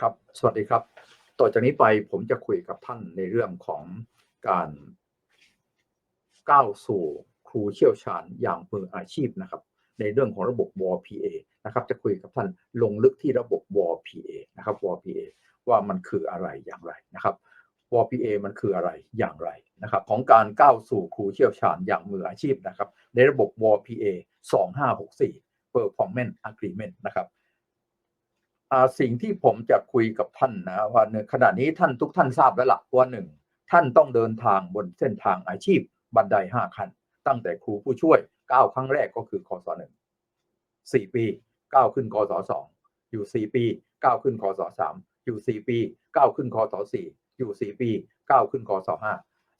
ครับ สวัสดีครับ ต่อจากนี้ไปผมจะคุยกับท่านในเรื่องของการก้าวสู่ครูเชี่ยวชาญอย่างมืออาชีพนะครับ ในเรื่องของระบบ WPA นะครับ จะคุยกับท่านลงลึกที่ระบบ WPA นะครับ WPA ว่ามันคืออะไรอย่างไรนะครับ WPA มันคืออะไรอย่างไรนะครับ ของการก้าวสู่ครูเชี่ยวชาญอย่างมืออาชีพนะครับ ในระบบ WPA 2564 Performance Agreement นะครับ สิ่งที่ผมจะคุยกับท่านนะว่าขณะนี้ท่านทุกท่านทราบแล้วล่ะว่าหนึ่งท่านต้องเดินทางบนเส้นทางอาชีพบันไดห้าขั้น ตั้งแต่ครูผู้ช่วยก้าวครั้งแรกก็คือคศหนึ่งสี่ปีก้าวขึ้นคศสองอยู่สี่ปีก้าวขึ้นคศสามอยู่สี่ปีก้าวขึ้นคศสี่อยู่สี่ปีก้าวขึ้นคศห้า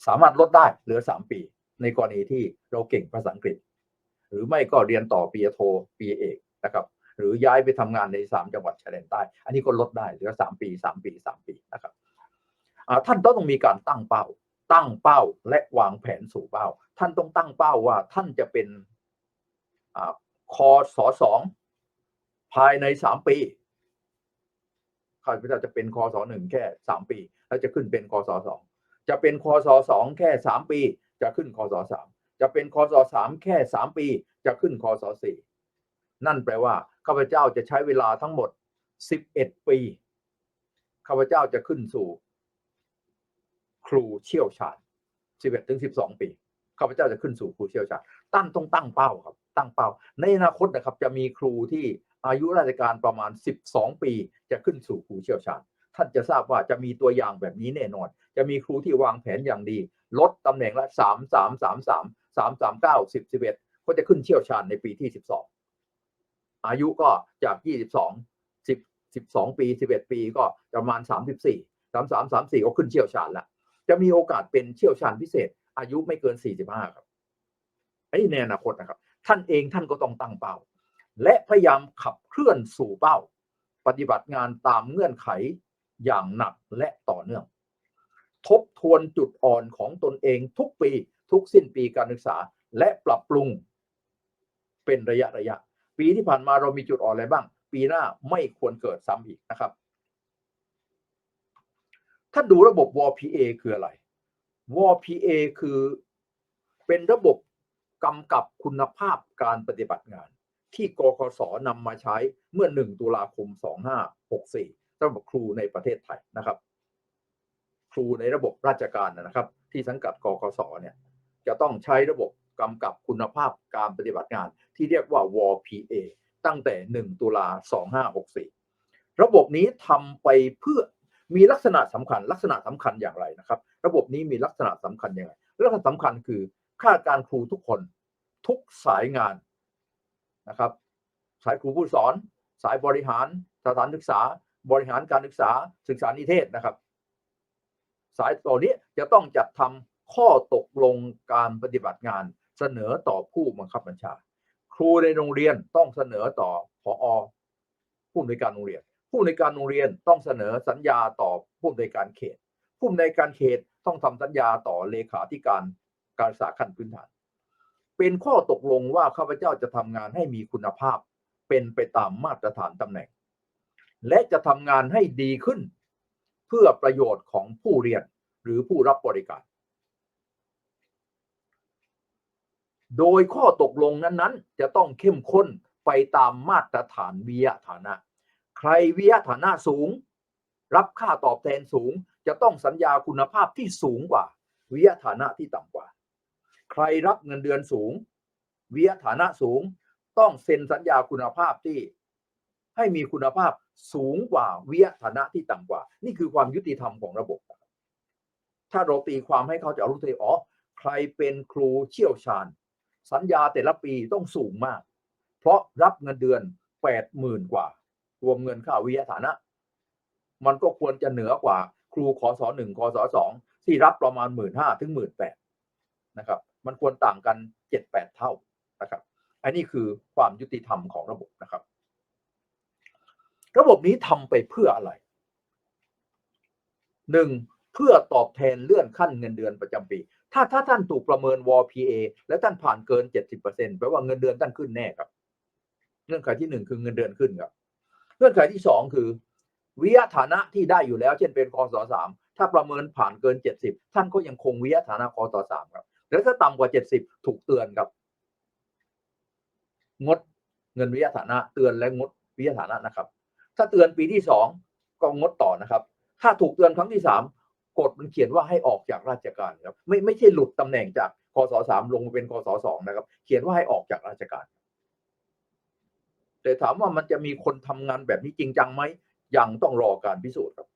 สามารถลดได้เหลือสามปี ในกรณีที่เราเก่งภาษาอังกฤษ หรือไม่ก็เรียนต่อปริญญาโทปริญญาเอกนะครับ หรือย้ายไปทำงานในสามจังหวัดชายแดนใต้ อันนี้ก็ลดได้เหลือสามปีสามปีสามปีนะครับท่านต้องมีการตั้งเป้า ตั้งเป้าและวางแผนสู่เป้า ท่านต้องตั้งเป้าว่าท่านจะเป็นอคอสอสองภายในสามปีข้าพเจ้าจะเป็นคอสอหนึ่งแค่สามปี แล้วจะขึ้นเป็นคอสอสองจะเป็นคอสอสองแค่สามปี จะขึ้นคอสอสามจะเป็นคอสอสามแค่สามปี จะขึ้นคอสอสี่นั่นแปลว่า ข้าพเจ้าจะใช้เวลาทั้งหมด 11 ปีข้าพเจ้าจะขึ้นสู่ ครูเชี่ยวชาญ 11ถึง12 ปีข้าพเจ้าจะขึ้นสู่ครูเชี่ยวชาญตั้งต้องตั้งเป้าครับ ตั้งเป้า ในอนาคตนะครับจะมีครูที่อายุราชการประมาณ 12 ปี จะขึ้นสู่ครูเชี่ยวชาญท่านจะทราบว่าจะมีตัวอย่างแบบนี้แน่นอน จะมีครูที่วางแผนอย่างดี ลดตำแหน่งละ 3 3 3 3 3 3 9 10 11ก็จะขึ้นเชี่ยวชาญในปีที่ 12 อายุก็จาก 22 10 12 ปี 11 ปีก็ประมาณ 34 33 34 ก็ขึ้นเชี่ยวชาญละจะมีโอกาสเป็นเชี่ยวชาญพิเศษ อายุไม่เกิน 45 ครับอันนี้ในอนาคตนะครับ ท่านเองท่านก็ต้องตั้งเป้า และพยายามขับเคลื่อนสู่เป้า ปฏิบัติงานตามเงื่อนไขอย่างหนักและต่อเนื่อง ทบทวนจุดอ่อนของตนเองทุกปี ทุกสิ้นปีการศึกษา และปรับปรุงเป็นระยะระยะ ปีที่ผ่านมาเรามีจุดอ่อนอะไรบ้าง ปีหน้าไม่ควรเกิดซ้ำอีกนะครับ ถ้าดูระบบ WPA คืออะไร WPA คือเป็นระบบกำกับคุณภาพการปฏิบัติงาน ที่กคสนำมาใช้เมื่อ 1 ตุลาคม 2564สำหรับครูในประเทศไทยนะครับ ครูในระบบราชการนะครับ ที่สังกัดกคสเนี่ยจะต้องใช้ระบบ กำกับคุณภาพการปฏิบัติงาน ที่เรียกว่า WPA ตั้งแต่ 1 ตุลา 2564 ระบบนี้ทำไปเพื่อมีลักษณะสำคัญ ลักษณะสำคัญอย่างไรนะครับ ระบบนี้มีลักษณะสำคัญอย่างไรลักษณะสำคัญคือข้าการครูทุกคนทุกสายงานนะครับ สายครูผู้สอน สายบริหารสถานศึกษา บริหารการศึกษาศึกษานิเทศนะครับ สายตัวนี้จะต้องจัดทำข้อตกลงการปฏิบัติงาน เสนอต่อผู้บังคับบัญชา ครูในโรงเรียนต้องเสนอต่อผอผู้อำนวยการโรงเรียน ผู้อำนวยการโรงเรียนต้องเสนอสัญญาต่อผู้อำนวยการเขต ผู้อำนวยการเขตต้องทำสัญญาต่อเลขาธิการการศึกษาขั้นพื้นฐาน เป็นข้อตกลงว่าข้าพเจ้าจะทำงานให้มีคุณภาพ เป็นไปตามมาตรฐานตำแหน่ง และจะทำงานให้ดีขึ้น เพื่อประโยชน์ของผู้เรียนหรือผู้รับบริการ โดยข้อตกลงนั้นๆ จะต้องเข้มข้นไปตามมาตรฐานวิทยฐานะ ใครวิทยฐานะสูง รับค่าตอบแทนสูง จะต้องสัญญาคุณภาพที่สูงกว่า วิทยฐานะที่ต่ำกว่า ใครรับเงินเดือนสูง วิทยฐานะสูง ต้องเซ็นสัญญาคุณภาพที่ ให้มีคุณภาพสูงกว่าวิทยฐานะที่ต่ำกว่า นี่คือความยุติธรรมของระบบ ถ้าเราตีความให้เขาจะรู้เลยอ๋อใครเป็นครูเชี่ยวชาญ สัญญาแต่ละปีต้องสูงมาก เพราะรับเงินเดือนแปดหมื่นกว่า รวมเงินค่าวิทยาฐานะ มันก็ควรจะเหนือกว่า ครูขอสอหนึ่งขอสอสองที่รับประมาณหมื่นห้าถึงหมื่นแปดนะครับ มันควรต่างกันเจ็ดแปดเท่านะครับ อันนี้คือความยุติธรรมของระบบนะครับ ระบบนี้ทำไปเพื่ออะไรหนึ่ง พื่อตอบแทนเลื่อนขั้นเงินเดือนประจำปี ถ้าถ้าท่านถูกประเมิน WPA และท่านผ่านเกิน 70%แปลว่าเงินเดือนท่านขึ้นแน่ครับเงื่อนไขที่หนึ่งคือเงินเดือนขึ้นครับเงื่อนไขที่สองคือวิทยฐานะที่ได้อยู่แล้ว เช่นเป็นคอสสามถ้าประเมินผ่านเกินเจ็ดสิบท่านก็ยังคงวิทยฐานะคอสสามครับแล้วถ้าต่ำกว่าเจ็ดสิบถูกเตือนครับ งดเงินวิทยฐานะ เตือนและงดวิทยฐานะนะครับ ถ้าเตือนปีที่สองก็งดต่อนะครับ ถ้าถูกเตือนครั้งที่สาม กฎมันเขียนว่าให้ออกจากราชการครับ ไม่ไม่ใช่หลุดตำแหน่งจากคอสสามลงมาเป็นคอสสองนะครับ เขียนว่าให้ออกจากราชการ แต่ถามว่ามันจะมีคนทำงานแบบนี้จริงจังไหมยังต้องรอการพิสูจน์ครับ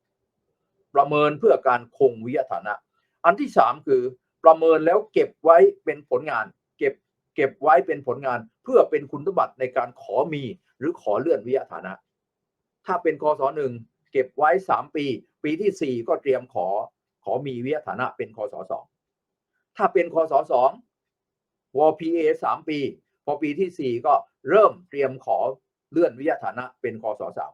ประเมินเพื่อการคงวิทยฐานะ อันที่สามคือ ประเมินแล้วเก็บไว้เป็นผลงาน เก็บเก็บไว้เป็นผลงานเพื่อเป็นคุณสมบัติในการขอมีหรือขอเลื่อนวิทยฐานะ ถ้าเป็นคศหนึ่งเก็บไว้สามปี ปีที่สี่ก็เตรียมขอขอมีวิทยฐานะเป็นคศสองถ้าเป็นคศสองวพีเอสามปี พอปีที่สี่ก็เริ่มเตรียมขอเลื่อนวิทยฐานะเป็นคศสาม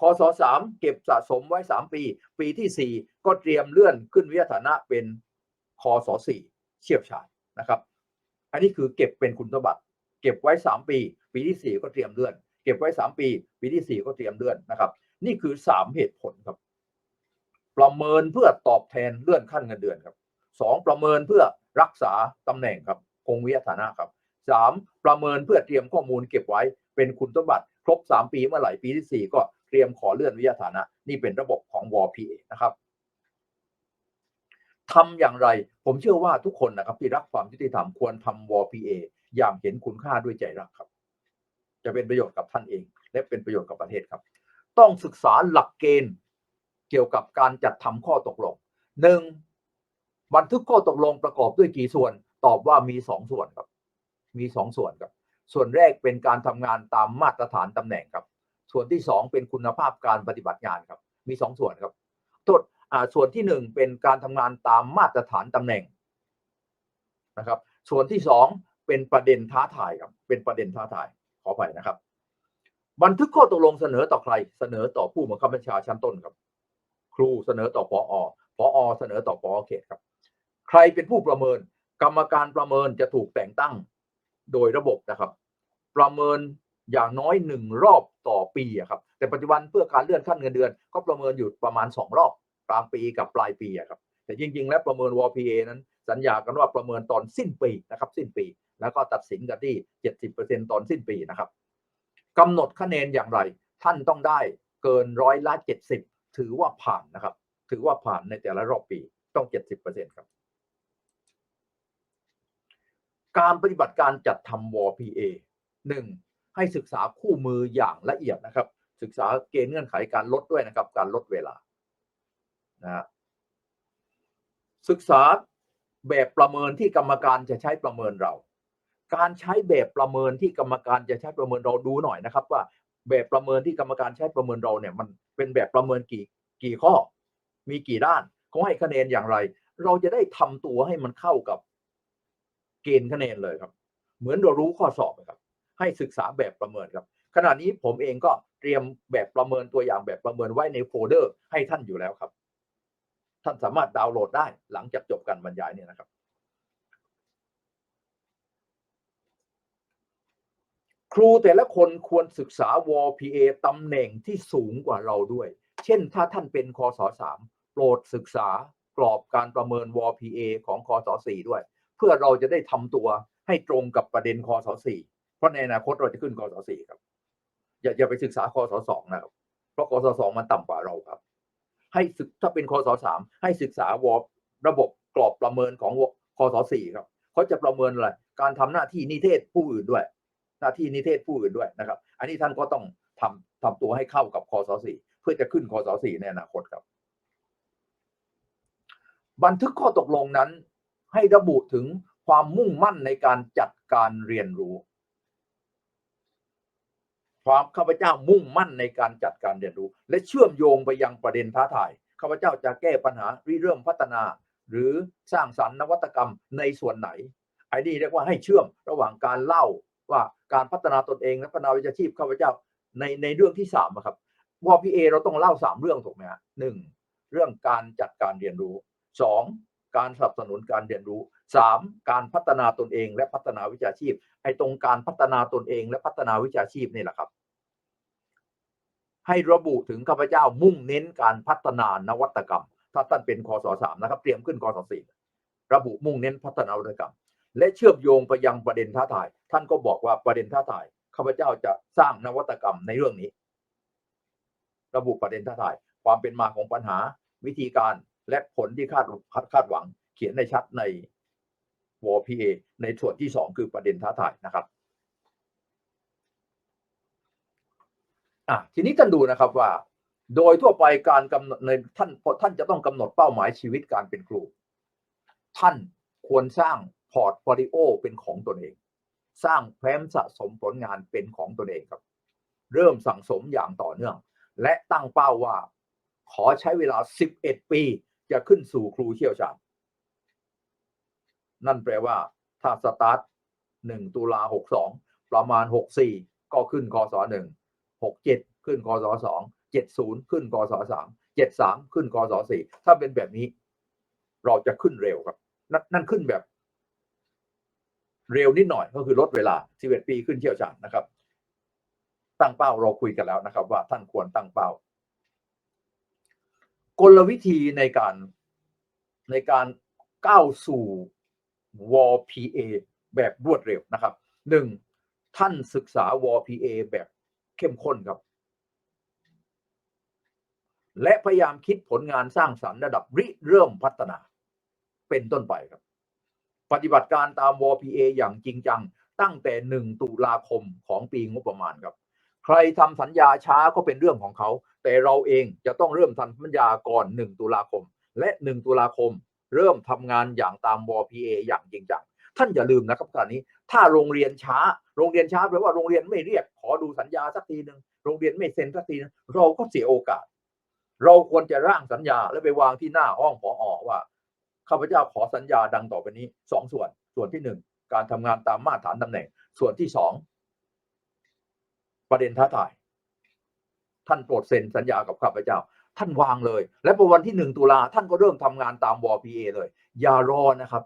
คศสามเก็บสะสมไว้สามปี ปีที่สี่ก็เตรียมเลื่อนขึ้นวิทยฐานะเป็นคศสี่เชี่ยวชาญนะครับ อันนี้คือเก็บเป็นคุณสมบัติ เก็บไว้สามปี ปีที่สี่ก็เตรียมเลื่อน เก็บไว้สามปี ปีที่สี่ก็เตรียมเลื่อนนะครับ นี่คือสามเหตุผลครับ ประเมินเพื่อตอบแทนเลื่อนขั้นเงินเดือนครับสองประเมินเพื่อรักษาตำแหน่งครับคงวิทยฐานะครับสามประเมินเพื่อเตรียมข้อมูลเก็บไว้เป็นคุณสมบัติ ครบสามปีเมื่อไหร่ปีที่สี่ก็เตรียมขอเลื่อนวิทยฐานะ นี่เป็นระบบของวพีนะครับทำอย่างไร ผมเชื่อว่าทุกคนนะครับที่รักความยุติธรรมควรทำวพีเออย่างเห็นคุณค่าด้วยใจรักครับ จะเป็นประโยชน์กับท่านเอง และเป็นประโยชน์กับประเทศครับ ต้องศึกษาหลักเกณฑ์เกี่ยวกับการจัดทำข้อตกลงหนึ่งบันทึกข้อตกลงประกอบด้วยกี่ส่วน ตอบว่ามีสองส่วนครับ มีสองส่วนครับ ส่วนแรกเป็นการทำงานตามมาตรฐานตำแหน่งครับ ส่วนที่สองเป็นคุณภาพการปฏิบัติงานครับ มีสองส่วนครับโทษอ่าส่วนที่หนึ่งเป็นการทำงานตามมาตรฐานตำแหน่งนะครับ ส่วนที่สองเป็นประเด็นท้าทายครับ เป็นประเด็นท้าทายขออภัยนะครับ บันทึกข้อตกลงเสนอต่อใคร เสนอต่อผู้บังคับบัญชาชั้นต้นครับ ครูเสนอต่อปอพอเสนอต่อปอเขตครับ ใครเป็นผู้ประเมิน กรรมการประเมินจะถูกแต่งตั้งโดยระบบนะครับ ประเมินอย่างน้อยหนึ่งรอบต่อปีครับ แต่ปัจจุบันเพื่อการเลื่อนขั้นเงินเดือน ก็ประเมินอยู่ประมาณสองรอบกลางปีกับปลายปีครับ แต่จริง ๆ แล้วประเมิน WPA นั้น สัญญากันว่าประเมินตอนสิ้นปีนะครับ สิ้นปี แล้วก็ตัดสินกันที่ 70%ตอนสิ้นปีนะครับ กำหนดคะแนนอย่างไร ท่านต้องได้เกินร้อยละ70ถือว่าผ่านนะครับ ถือว่าผ่านในแต่ละรอบปีต้อง70%ครับ การปฏิบัติการจัดทำ WPA หนึ่งให้ศึกษาคู่มืออย่างละเอียดนะครับ ศึกษาเกณฑ์เงื่อนไขการลดด้วยนะครับ การลดเวลานะศึกษาแบบประเมินที่กรรมการจะใช้ประเมินเรา การใช้แบบประเมินที่กรรมการจะใช้ประเมินเราดูหน่อยนะครับ ว่าแบบประเมินที่กรรมการใช้ประเมินเราเนี่ยมันเป็นแบบประเมินกี่กี่ข้อ มีกี่ด้านเขาให้คะแนนอย่างไร เราจะได้ทำตัวให้มันเข้ากับเกณฑ์คะแนนเลยครับ เหมือนเรารู้ข้อสอบครับ ให้ศึกษาแบบประเมินครับ ขณะนี้ผมเองก็เตรียมแบบประเมินตัวอย่างแบบประเมินไว้ในโฟลเดอร์ให้ท่านอยู่แล้วครับ ท่านสามารถดาวน์โหลดได้หลังจากจบการบรรยายเนี่ยนะครับ ครูแต่ละคนควรศึกษา WPA ตำแหน่งที่สูงกว่าเราด้วย เช่นถ้าท่านเป็นคศ3โปรดศึกษากรอบการประเมิน WPA ของคศ4ด้วย เพื่อเราจะได้ทำตัวให้ตรงกับประเด็นคศ4เพราะในอนาคตเราจะขึ้นคศ4ครับ อย่าอย่าไปศึกษาคศ2นะครับ เพราะคศ2มันต่ำกว่าเราครับ ให้ศึกถ้าเป็นคศ3ให้ศึกษาวระบบกรอบประเมินของคศ4ครับเขาจะประเมินอะไรการทำหน้าที่นิเทศผู้อื่นด้วย หน้าที่นิเทศผู้อื่นด้วยนะครับ อันนี้ท่านก็ต้องทำทำตัวให้เข้ากับคศ4เพื่อจะขึ้นคศ4ในอนาคตครับ บันทึกข้อตกลงนั้น ให้ระบุถึงความมุ่งมั่นในการจัดการเรียนรู้ ความข้าพเจ้ามุ่งมั่นในการจัดการเรียนรู้ และเชื่อมโยงไปยังประเด็นท้าทายข้าพเจ้าจะแก้ปัญหาริเริ่มพัฒนา หรือสร้างสรรค์นวัตกรรมในส่วนไหนไอ้นี่เรียกว่าให้เชื่อมระหว่างการเล่า ว่าการพัฒนาตนเองและพัฒนาวิชาชีพข้าพเจ้าในในเรื่องที่สามครับวพีเอเราต้องเล่าสามเรื่องถูกไหมฮะหนึ่งเรื่องการจัดการเรียนรู้สองการสนับสนุนการเรียนรู้สามการพัฒนาตนเองและพัฒนาวิชาชีพ ไอ้ตรงการพัฒนาตนเองและพัฒนาวิชาชีพนี่แหละครับ ให้ระบุถึงข้าพเจ้ามุ่งเน้นการพัฒนานวัตกรรม ถ้าท่านเป็นคศสสามนะครับ เตรียมขึ้นคศสี่ระบุมุ่งเน้นพัฒนาวัตกรรม และเชื่อมโยงไปยังประเด็นท้าทาย ท่านก็บอกว่าประเด็นท้าทายข้าพเจ้าจะสร้างนวัตกรรมในเรื่องนี้ ระบุประเด็นท้าทาย ความเป็นมาของปัญหา วิธีการและผลที่คาดคาดหวัง เขียนในชัดในวอพีเอในส่วนที่สองคือประเด็นท้าทายนะครับอะทีนี้ท่านดูนะครับว่า โดยทั่วไปการกำหนดในท่านท่านจะต้องกำหนดเป้าหมายชีวิตการเป็นครู ท่านควรสร้างพอร์ตโฟลิโอเป็นของตนเอง สร้างแฟ้มสะสมผลงานเป็นของตนเองครับ เริ่มสั่งสมอย่างต่อเนื่อง และตั้งเป้าว่า ขอใช้เวลา 11 ปี จะขึ้นสู่ครูเชี่ยวชาญนั่นแปลว่า ถ้าสตาร์ท 1 ตุลา 62 ประมาณ 64 ก็ขึ้นคศ1 67 ขึ้นคศ2 70 ขึ้นคศ3 73 ขึ้นคศ4ถ้าเป็นแบบนี้ เราจะขึ้นเร็วครับนนั่นขึ้นแบบ เร็วนิดหน่อยก็คือลดเวลา11ปีขึ้นเชี่ยวชาญนะครับ ตั้งเป้าเราคุยกันแล้วนะครับ ว่าท่านควรตั้งเป้า กลวิธีในการในการก้าวสู่ WPA แบบรวดเร็วนะครับหนึ่งท่านศึกษา WPA แบบเข้มข้นครับ และพยายามคิดผลงานสร้างสรรค์ระดับริเริ่มพัฒนา เป็นต้นไปครับ ปฏิบัติการตาม WPA อย่างจริงจัง ตั้งแต่ 1 ตุลาคมของปีงบประมาณครับ ใครทำสัญญาช้าก็เป็นเรื่องของเขา แต่เราเองจะต้องเริ่มทำสัญญาก่อน 1 ตุลาคม และ 1 ตุลาคม เริ่มทำงานอย่างตาม WPA อย่างจริงจังท่านอย่าลืมนะครับตอนนี้ ถ้าโรงเรียนช้า โรงเรียนช้าแปลว่าโรงเรียนไม่เรียก ขอดูสัญญาสักทีหนึ่งโรงเรียนไม่เซ็นสักทีนึงเราก็เสียโอกาส เราควรจะร่างสัญญาแล้วไปวางที่หน้าห้องผออว่า ข้าพเจ้าขอสัญญาดังต่อไปนี้สองส่วน ส่วนที่หนึ่งการทำงานตามมาตรฐานตำแหน่ง ส่วนที่สองประเด็นท้าทาย ท่านโปรดเซ็นสัญญากับข้าพเจ้า ท่านวางเลย และพอวันที่หนึ่งตุลาท่านก็เริ่มทำงานตามวอพีเอเลย อย่ารอนะครับ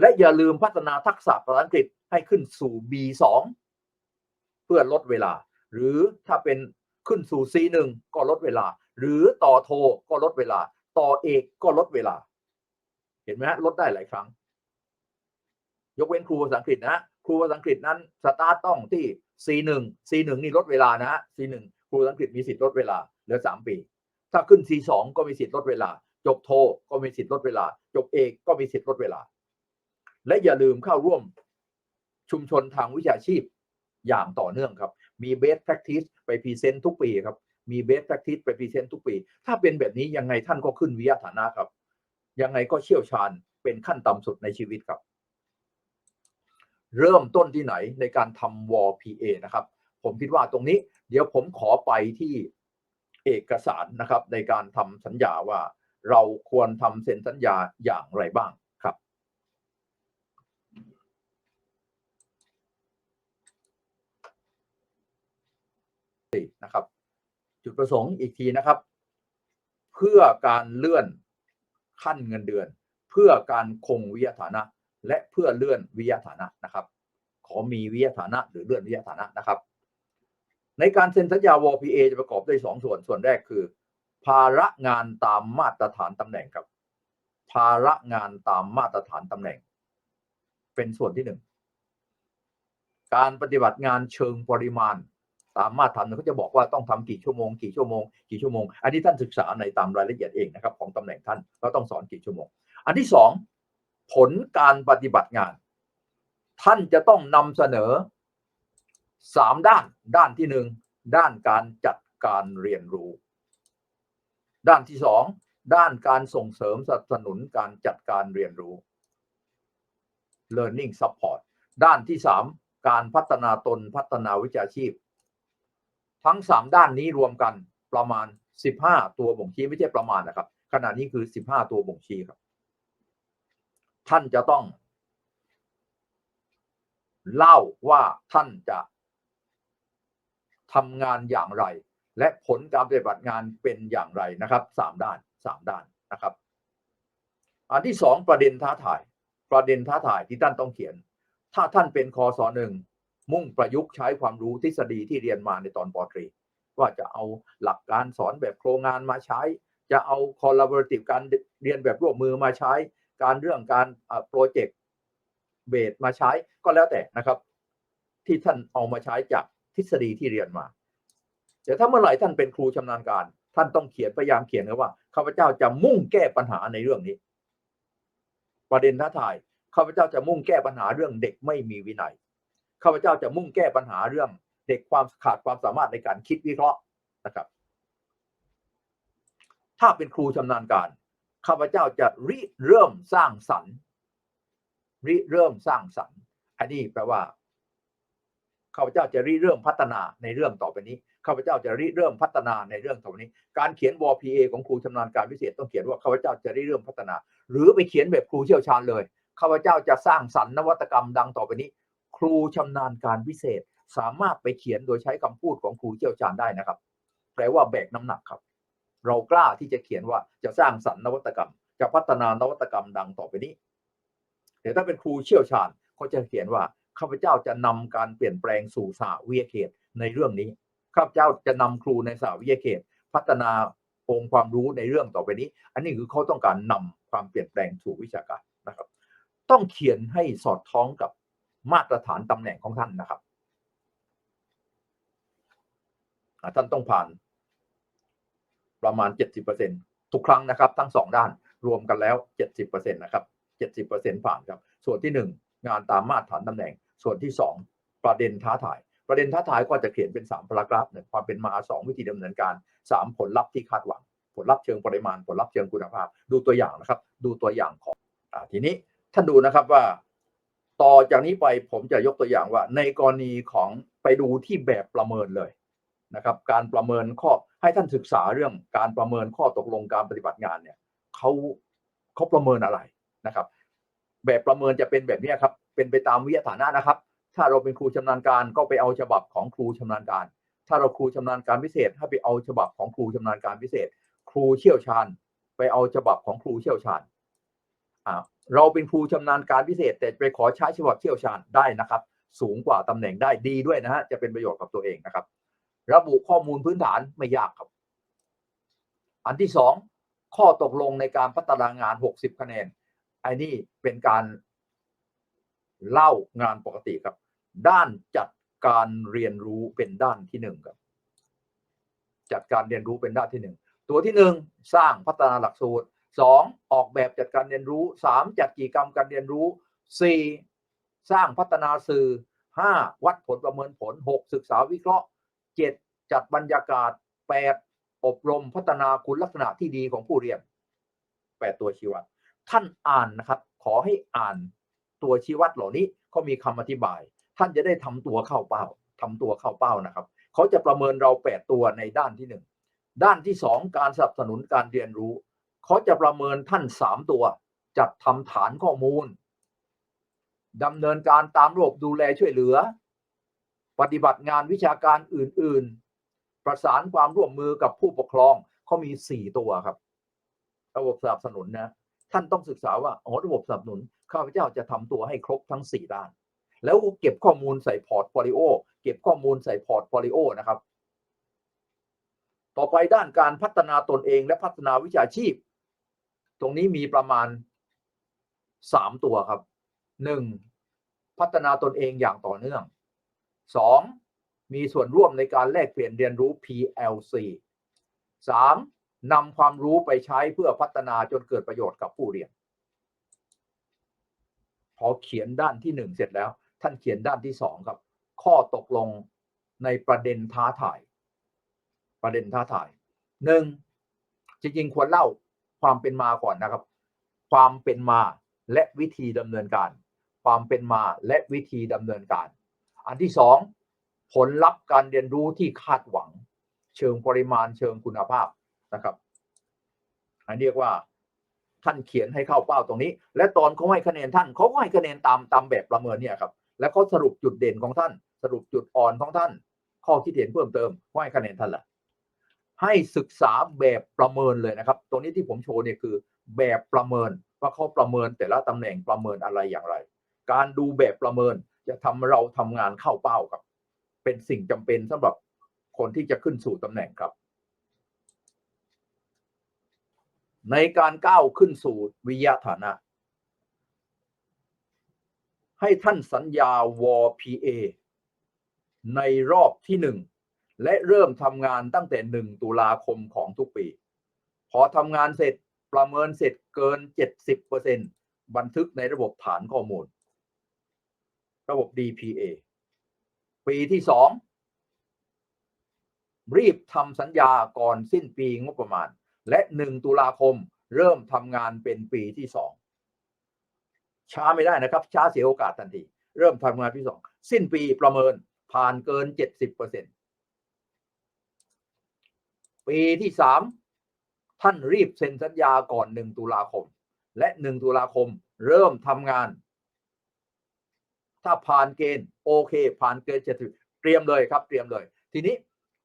และอย่าลืมพัฒนาทักษะภาษาอังกฤษให้ขึ้นสู่ B2 เพื่อลดเวลา หรือถ้าเป็นขึ้นสู่ C1 ก็ลดเวลา หรือต่อโทก็ลดเวลา ต่อเอกก็ลดเวลา เห็นไหมฮะลดได้หลายครั้ง ยกเว้นครูภาษาอังกฤษนะครูภาษาอังกฤษนั้นสตาร์ตต้องที่ C1 C1 นี่ลดเวลานะฮะ C1 ครูภาษาอังกฤษมีสิทธิ์ลดเวลาเหลือสามปี ถ้าขึ้น C2 ก็มีสิทธิ์ลดเวลา จบโทก็มีสิทธิ์ลดเวลา จบเอกก็มีสิทธิ์ลดเวลา และอย่าลืมเข้าร่วมชุมชนทางวิชาชีพอย่างต่อเนื่องครับ มี best practice ไปพรีเซนต์ทุกปีครับ มี best practice ไปพรีเซนต์ทุกปี ถ้าเป็นแบบนี้ยังไงท่านก็ขึ้นวิทยาฐานะครับ ยังไงก็เชี่ยวชาญเป็นขั้นต่ำสุดในชีวิตครับ เริ่มต้นที่ไหนในการทำ w PA นะครับ ผมคิดว่าตรงนี้ เดี๋ยวผมขอไปที่เอกสารนะครับ ในการทำสัญญาว่าเราควรทำเซ็นสัญญาอย่างไรบ้างครับนะครับ จุดประสงค์อีกทีนะครับ เพื่อการเลื่อน ขั้นเงินเดือน เพื่อการคงวิทยฐานะ และเพื่อเลื่อนวิทยฐานะนะครับ ขอมีวิทยฐานะ หรือเลื่อนวิทยฐานะนะครับ ในการเซ็นสัญญา WPA จะประกอบด้วยสองส่วนส่วนแรกคือ ภาระงานตามมาตรฐานตำแหน่งครับ ภาระงานตามมาตรฐานตำแหน่ง เป็นส่วนที่หนึ่งการปฏิบัติงานเชิงปริมาณ ตามมาตรฐานเขาจะบอกว่าต้องทำกี่ชั่วโมงกี่ชั่วโมงกี่ชั่วโมง อันนี้ท่านศึกษาในตามรายละเอียดเองนะครับของตำแหน่งท่านก็ต้องสอนกี่ชั่วโมง อันที่สองผลการปฏิบัติงาน ท่านจะต้องนำเสนอสามด้านด้านที่หนึ่งด้านการจัดการเรียนรู้ ด้านที่สองด้านการส่งเสริมสนับสนุนการจัดการเรียนรู้ learning support ด้านที่สามการพัฒนาตนพัฒนาวิชาชีพ ทั้งสามด้านนี้รวมกันประมาณสิบห้าตัวบ่งชี้ไม่ใช่ประมาณนะครับ ขณะนี้คือสิบห้าตัวบ่งชี้ครับ ท่านจะต้อง เล่าว่าท่านจะทำงานอย่างไร และผลการปฏิบัติงานเป็นอย่างไรนะครับสามด้านสามด้านนะครับ อันที่สองประเด็นท้าทาย ประเด็นท้าทายที่ท่านต้องเขียน ถ้าท่านเป็นคอสอหนึ่ง มุ่งประยุกต์ใช้ความรู้ทฤษฎีที่เรียนมาในตอนปตรีว่าจะเอาหลักการสอนแบบโครงงานมาใช้ จะเอา collaborative การเรียนแบบร่วมมือมาใช้ การเรื่องการโปรเจกต์เบสมาใช้ก็แล้วแต่นะครับ ที่ท่านเอามาใช้จากทฤษฎีที่เรียนมาแต่ถ้าเมื่อไหร่ท่านเป็นครูชำนาญการ ท่านต้องเขียนพยายามเขียนนะว่าข้าพเจ้าจะมุ่งแก้ปัญหาในเรื่องนี้ ประเด็นท้าทายข้าพเจ้าจะมุ่งแก้ปัญหาเรื่องเด็กไม่มีวินัย ข้าพเจ้าจะมุ่งแก้ปัญหาเรื่องเด็กความขาดความสามารถในการคิดวิเคราะห์นะครับ ถ้าเป็นครูชำนาญการ ข้าพเจ้าจะริเริ่มสร้างสรรค์ ริเริ่มสร้างสรรค์ อันนี้แปลว่าข้าพเจ้าจะริเริ่มพัฒนาในเรื่องต่อไปนี้ข้าพเจ้าจะริเริ่มพัฒนาในเรื่องต่อไปนี้ การเขียนวอพีเอของครูชำนาญการพิเศษต้องเขียนว่าข้าพเจ้าจะริเริ่มพัฒนา หรือไปเขียนแบบครูเชี่ยวชาญเลยข้าพเจ้าจะสร้างสรรค์นวัตกรรมดังต่อไปนี้ ครูชำนาญการพิเศษ สามารถไปเขียนโดยใช้คำพูดของครูเชี่ยวชาญได้นะครับ แปลว่าแบกน้ำหนักครับ เรากล้าที่จะเขียนว่าจะสร้างสรรค์นวัตกรรม จะพัฒนานวัตกรรมดังต่อไปนี้แต่ถ้าเป็นครูเชี่ยวชาญเขาจะเขียนว่าข้าพเจ้าจะนำการเปลี่ยนแปลงสู่สาวิทยาเขตในเรื่องนี้ข้าพเจ้าจะนำครูในสาวิทยาเขต พัฒนาองค์ความรู้ในเรื่องต่อไปนี้ อันนี้คือเขาต้องการนำความเปลี่ยนแปลงสู่วิชาการนะครับ ต้องเขียนให้สอดคล้องกับ มาตรฐานตำแหน่งของท่านนะครับ ท่านต้องผ่านประมาณ 70%ทุกครั้งนะครับ ทั้งสองด้านรวมกันแล้ว 70%นะครับ70%ผ่านครับ ส่วนที่ 1 งานตามมาตรฐานตำแหน่ง ส่วนที่ 2 ประเด็นท้าทาย ประเด็นท้าทายก็จะเขียนเป็น 3 พารากราฟหนึ่งความเป็นมา 2 วิธีดำเนินการ 3 ผลลัพธ์ที่คาดหวัง ผลลัพธ์เชิงปริมาณ ผลลัพธ์เชิงคุณภาพ ดูตัวอย่างนะครับ ดูตัวอย่างของอทีนี้ท่านดูนะครับว่า ต่อจากนี้ไปผมจะยกตัวอย่างว่า ในกรณีของไปดูที่แบบประเมินเลยนะครับ การประเมินข้อให้ท่านศึกษาเรื่องการประเมินข้อตกลงการปฏิบัติงานเนี่ยเขาเขาประเมินอะไรนะครับ แบบประเมินจะเป็นแบบนี้ครับ เป็นไปตามวิทยาฐานะนะครับ ถ้าเราเป็นครูชำนาญการก็ไปเอาฉบับของครูชำนาญการ ถ้าเราครูชำนาญการพิเศษให้ไปเอาฉบับของครูชำนาญการพิเศษ ครูเชี่ยวชาญ ไปเอาฉบับของครูเชี่ยวชาญ เราเป็นครูชำนาญการพิเศษ แต่ไปขอใช้ฉบับเชี่ยวชาญได้นะครับ สูงกว่าตำแหน่งได้ดีด้วยนะฮะจะเป็นประโยชน์กับตัวเองนะครับ ระบุข้อมูลพื้นฐานไม่ยากครับ อันที่สองข้อตกลงในการพัฒนางาน 60 คะแนนไอ้นี่เป็นการเล่างานปกติครับ ด้านจัดการเรียนรู้เป็นด้านที่หนึ่งครับ จัดการเรียนรู้เป็นด้านที่หนึ่งตัวที่หนึ่งสร้างพัฒนาหลักสูตร สองออกแบบจัดการเรียนรู้สามจัดกิจกรรมการเรียนรู้สี่สร้างพัฒนาสื่อห้าวัดผลประเมินผลหกศึกษาวิเคราะห์เจ็ดจัดบรรยากาศแปดอบรมพัฒนาคุณลักษณะที่ดีของผู้เรียนแปดตัวชี้วัด ท่านอ่านนะครับ ขอให้อ่านตัวชี้วัดเหล่านี้เขามีคำอธิบาย ท่านจะได้ทำตัวเข้าเป้าทำตัวเข้าเป้านะครับ เขาจะประเมินเราแปดตัวในด้านที่หนึ่งด้านที่สองการสนับสนุนการเรียนรู้ เขาจะประเมินท่านสามตัว จัดทำฐานข้อมูลดำเนินการตามระบบดูแลช่วยเหลือ ปฏิบัติงานวิชาการอื่น ๆ ประสานความร่วมมือกับผู้ปกครองเขามีสี่ตัวครับ ระบบสนับสนุนนะท่านต้องศึกษาว่าอ๋อระบบสนับสนุนข้าพเจ้าจะทำตัวให้ครบทั้งสี่ด้าน แล้วเก็บข้อมูลใส่พอร์ตโฟลิโอเก็บข้อมูลใส่พอร์ตโฟลิโอนะครับ ต่อไปด้านการพัฒนาตนเองและพัฒนาวิชาชีพ ตรงนี้มีประมาณสามตัวครับหนึ่งพัฒนาตนเองอย่างต่อเนื่องสองมีส่วนร่วมในการแลกเปลี่ยนเรียนรู้ PLC สามนำความรู้ไปใช้เพื่อพัฒนาจนเกิดประโยชน์กับผู้เรียน พอเขียนด้านที่หนึ่งเสร็จแล้ว ท่านเขียนด้านที่สองครับ ข้อตกลงในประเด็นท้าทาย ประเด็นท้าทายหนึ่งจริงๆควรเล่า ความเป็นมาก่อนนะครับ ความเป็นมาและวิธีดำเนินการ ความเป็นมาและวิธีดำเนินการ อันที่สองผลลัพธ์การเรียนรู้ที่คาดหวัง เชิงปริมาณเชิงคุณภาพนะครับอันเรียกว่าท่านเขียนให้เข้าเป้าตรงนี้ และตอนเขาให้คะแนนท่านเขาก็ให้คะแนนตามตามแบบประเมินเนี่ยครับ แล้วเขาสรุปจุดเด่นของท่าน สรุปจุดอ่อนของท่าน ข้อคิดเห็นเพิ่มเติมก็ให้คะแนนท่านละ ให้ศึกษาแบบประเมินเลยนะครับ ตรงนี้ที่ผมโชว์เนี่ยคือแบบประเมินว่าเขาประเมินแต่ละตำแหน่งประเมินอะไรอย่างไร การดูแบบประเมินจะทำเราทำงานเข้าเป้าครับ เป็นสิ่งจำเป็นสำหรับคนที่จะขึ้นสู่ตำแหน่งครับ ในการก้าวขึ้นสู่วิทยาฐานะ ให้ท่านสัญญาวอ PA ในรอบที่หนึ่ง และเริ่มทำงานตั้งแต่หนึ่งตุลาคมของทุกปี พอทำงานเสร็จประเมินเสร็จเกิน 70%บันทึกในระบบฐานข้อมูล ระบบ DPA ปีที่สองรีบทำสัญญาก่อนสิ้นปีงบประมาณ และหนึ่งตุลาคมเริ่มทำงานเป็นปีที่สองช้าไม่ได้นะครับ ช้าเสียโอกาสทันที เริ่มทำงานปีสองสิ้นปีประเมินผ่านเกินเจ็ดสิบเปีที่สามท่านรีบเซ็นสัญญาก่อนหนึ่งตุลาคม และหนึ่งตุลาคมเริ่มทำงาน ถ้าผ่านเกณฑ์โอเค ผ่านเกณฑ์จะถึงเตรียมเลยครับ เตรียมเลย ทีนี้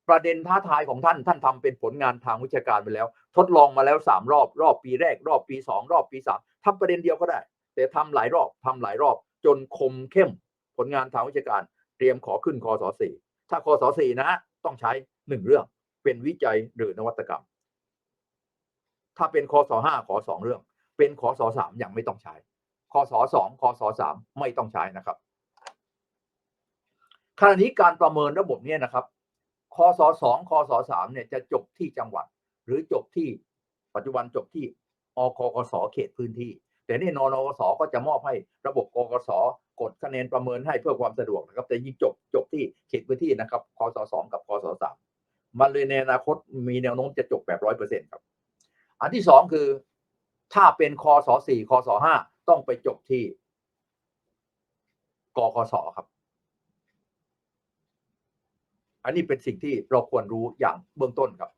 ประเด็นท้าทายของท่านท่านทำเป็นผลงานทางวิชาการไปแล้ว ทดลองมาแล้วสามรอบ รอบปีแรก รอบปีสองรอบปีสามทำประเด็นเดียวก็ได้ แต่ทำหลายรอบทำหลายรอบ จนคมเข้ม ผลงานทางวิชาการ เตรียมขอขึ้นคอสสี่ถ้าคอสสี่นะ ต้องใช้หนึ่งเรื่อง เป็นวิจัยหรือนวัตกรรม ถ้าเป็นคอสห้าขอสองเรื่อง เป็นคอสสามยังไม่ต้องใช้คอสสองคอสสามไม่ต้องใช้นะครับขณะนี้การประเมินระบบเนี่ยนะครับคอสสองคอสสามเนี่ยจะจบที่จังหวัด หรือจบที่ปัจจุบันจบที่อคกสเขตพื้นที่ แต่นี่นนกสก็จะมอบให้ระบบกกสกดคะแนนประเมินให้เพื่อความสะดวกนะครับ แต่ยิ่งจบจบที่เขตพื้นที่นะครับคอสสองกับคอสสาม มันเลยในอนาคตมีแนวโน้มจะจบแบบร้อยเปอร์เซ็นต์ครับ อันที่สองคือ ถ้าเป็นคอสสี่คอสห้าต้องไปจบที่กกสครับ อันนี้เป็นสิ่งที่เราควรรู้อย่างเบื้องต้นครับ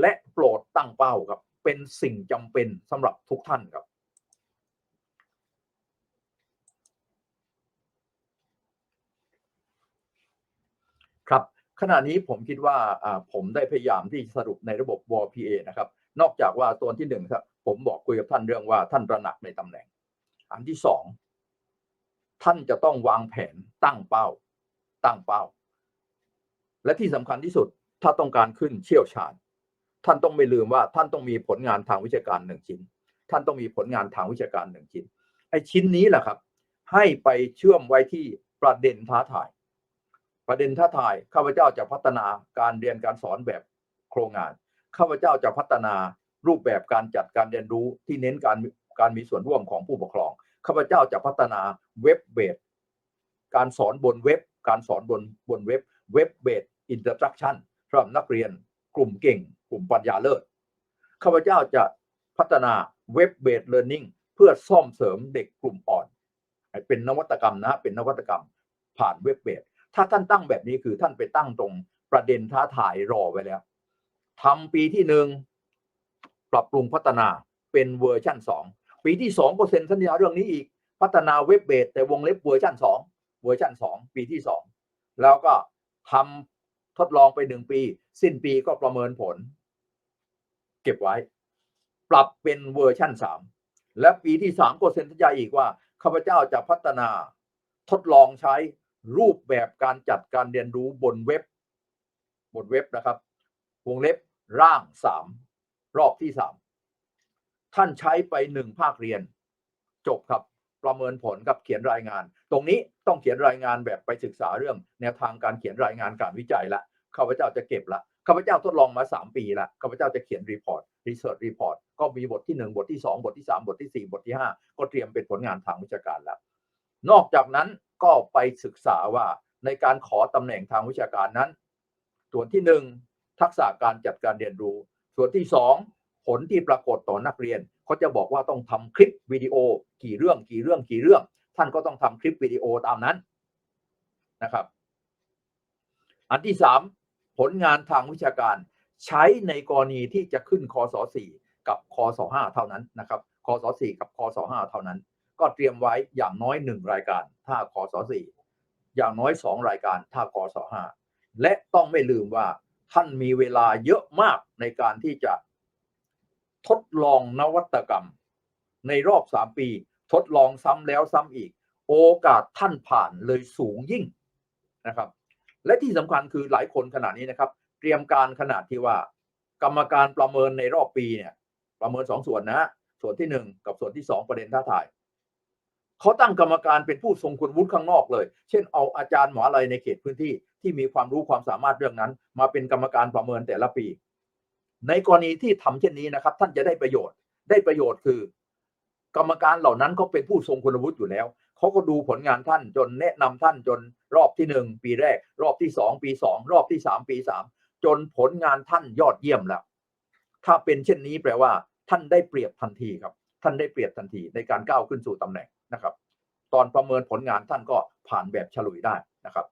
และโปรดตั้งเป้าครับ เป็นสิ่งจำเป็นสำหรับทุกท่านครับ ครับ ขณะนี้ผมคิดว่าผมได้พยายามที่สรุปในระบบ WPA นะครับ นอกจากว่าตัวที่หนึ่งครับผมบอกคุยกับท่านเรื่องว่าท่านระหนักในตำแหน่ง อันที่สองท่านจะต้องวางแผนตั้งเป้า ตั้งเป้า และที่สำคัญที่สุดถ้าต้องการขึ้นเชี่ยวชาญ ท่านต้องไม่ลืมว่าท่านต้องมีผลงานทางวิชาการหนึ่งชิ้น ท่านต้องมีผลงานทางวิชาการหนึ่งชิ้นไอ้ชิ้นนี้แหละครับ ให้ไปเชื่อมไว้ที่ประเด็นท้าทาย ประเด็นท้าทายข้าพเจ้าจะพัฒนาการเรียนการสอนแบบโครงงานข้าพเจ้าจะพัฒนารูปแบบการจัดการเรียนรู้ที่เน้นการการมีส่วนร่วมของผู้ปกครองข้าพเจ้าจะพัฒนาเว็บเบสการสอนบนเว็บ การสอนบนบนเว็บเว็บเบสอินสตรักชั่นสำหรับนักเรียนกลุ่มเก่ง กลุ่มปัญญาเลิศข้าพเจ้าจะพัฒนาเว็บเบสเลิร์นนิ่งเพื่อซ่อมเสริมเด็กกลุ่มอ่อน เป็นนวัตกรรมนะเป็นนวัตกรรมผ่านเว็บเบส ถ้าท่านตั้งแบบนี้คือท่านไปตั้งตรงประเด็นท้าทายรอไว้แล้วทำปีที่หนึ่งปรับปรุงพัฒนาเป็นเวอร์ชันสองปีที่สองก็เซ็นสัญญาเรื่องนี้อีก พัฒนาเว็บเบสแต่วงเล็บเวอร์ชันสองเวอร์ชันสองปีที่สองแล้วก็ทำทดลองไปหนึ่งปี สิ้นปีก็ประเมินผล เก็บไว้ ปรับเป็นเวอร์ชันสามและปีที่สามก็เซ็นสัญญาอีกว่าข้าพเจ้าจะพัฒนาทดลองใช้ รูปแบบการจัดการเรียนรู้บนเว็บบนเว็บนะครับ วงเล็บร่างสามรอบที่สามท่านใช้ไปหนึ่งภาคเรียน จบครับประเมินผลกับเขียนรายงาน ตรงนี้ต้องเขียนรายงานแบบไปศึกษาเรื่อง แนวทางการเขียนรายงานการวิจัยละข้าพเจ้าจะเก็บละข้าพเจ้าทดลองมาสามปีละข้าพเจ้าจะเขียนรีพอร์ตรีเสิร์ชรีพอร์ตก็มีบทที่หนึ่งบทที่สองบทที่สามบทที่สี่บทที่ห้าก็เตรียมเป็นผลงานทางวิชาการแล้ว นอกจากนั้น ก็ไปศึกษาว่าในการขอตำแหน่งทางวิชาการนั้น ส่วนที่หนึ่งทักษะการจัดการเรียนรู้ ส่วนที่สองผลที่ปรากฏต่อนักเรียนเขาจะบอกว่าต้องทำคลิปวิดีโอกี่เรื่องกี่เรื่องกี่เรื่อง ท่านก็ต้องทำคลิปวิดีโอตามนั้นนะครับ อันที่สามผลงานทางวิชาการใช้ในกรณีที่จะขึ้นคศสี่กับคศห้าเท่านั้นนะครับคศสี่กับคศห้าเท่านั้น ก็เตรียมไว้อย่างน้อยหนึ่งรายการ ถ้าคศสี่อย่างน้อยสองรายการถ้าคศห้าและต้องไม่ลืมว่าท่านมีเวลาเยอะมากในการที่จะทดลองนวัตกรรม ในรอบสามปี ทดลองซ้ำแล้วซ้ำอีก โอกาสท่านผ่านเลยสูงยิ่งนะครับ และที่สำคัญคือหลายคนขณะนี้นะครับ เตรียมการขนาดที่ว่า กรรมการประเมินในรอบปีเนี่ย ประเมินสองส่วนนะ ส่วนที่หนึ่งกับส่วนที่สองประเด็นท้าทาย เขาตั้งกรรมการเป็นผู้ทรงคุณวุฒิข้างนอกเลย เช่นเอาอาจารย์หมออะไรในเขตพื้นที่ที่มีความรู้ความสามารถเรื่องนั้น มาเป็นกรรมการประเมินแต่ละปี ในกรณีที่ทำเช่นนี้นะครับ ท่านจะได้ประโยชน์ ได้ประโยชน์คือ กรรมการเหล่านั้นเขาเป็นผู้ทรงคุณวุฒิอยู่แล้วเขาก็ดูผลงานท่านจนแนะนำท่านจนรอบที่หนึ่งปีแรก รอบที่สองปีสองรอบที่สามปีสามจนผลงานท่านยอดเยี่ยมแล้ว ถ้าเป็นเช่นนี้แปลว่า ท่านได้เปรียบทันทีครับ ท่านได้เปรียบทันทีในการก้าวขึ้นสู่ตำแหน่ง นะครับ ตอนประเมินผลงานท่านก็ผ่านแบบฉลุยได้นะครับ